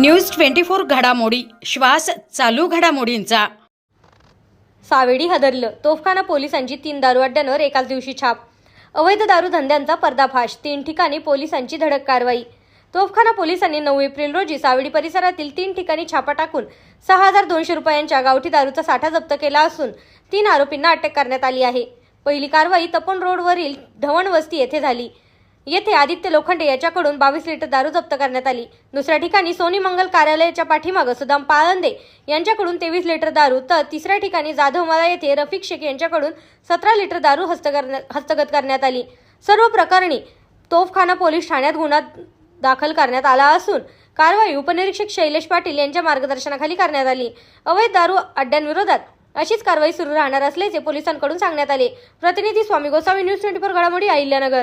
News twenty four घडामोडी. श्वास चालू घडामोडींचा. सावेडी हदरलं. तोफखाना पोलिसांची तीन दारू अड्ड्यांवर एकाच दिवशी छाप. अवैध दारू धंद्यांचा पर्दाफाश. तीन ठिकाणी पोलिसांची धडक कारवाई. तोफखाना पोलिसांनी नऊ एप्रिल रोजी सावेडी परिसरातील तीन ठिकाणी छापा टाकून सहा हजार दोनशे रुपयांच्या गावठी दारूचा साठा जप्त केला असून तीन आरोपींना अटक करण्यात आली आहे. पहिली कारवाई तपन रोडवरील धवण वस्ती येथे झाली. येथे आदित्य लोखंडे याच्याकडून बावीस लिटर दारू जप्त करण्यात आली. दुसऱ्या ठिकाणी सोनी मंगल कार्यालयाच्या पाठीमागं सुदाम पाळंदे यांच्याकडून तेवीस लिटर दारू तर तिसऱ्या ठिकाणी जाधवमाला येथे रफिक शेख यांच्याकडून सतरा लिटर दारू हस्तगत करण्यात आली. सर्व प्रकरणी तोफखाना पोलीस ठाण्यात गुन्हा दाखल करण्यात आला असून कारवाई उपनिरीक्षक शैलेश पाटील यांच्या मार्गदर्शनाखाली करण्यात आली. अवैध दारू अड्ड्यांविरोधात अशीच कारवाई सुरू राहणार असल्याचे पोलिसांकडून सांगण्यात आले. प्रतिनिधी Swami Gosavi news twenty four घडामोडी अहिल्यानगर.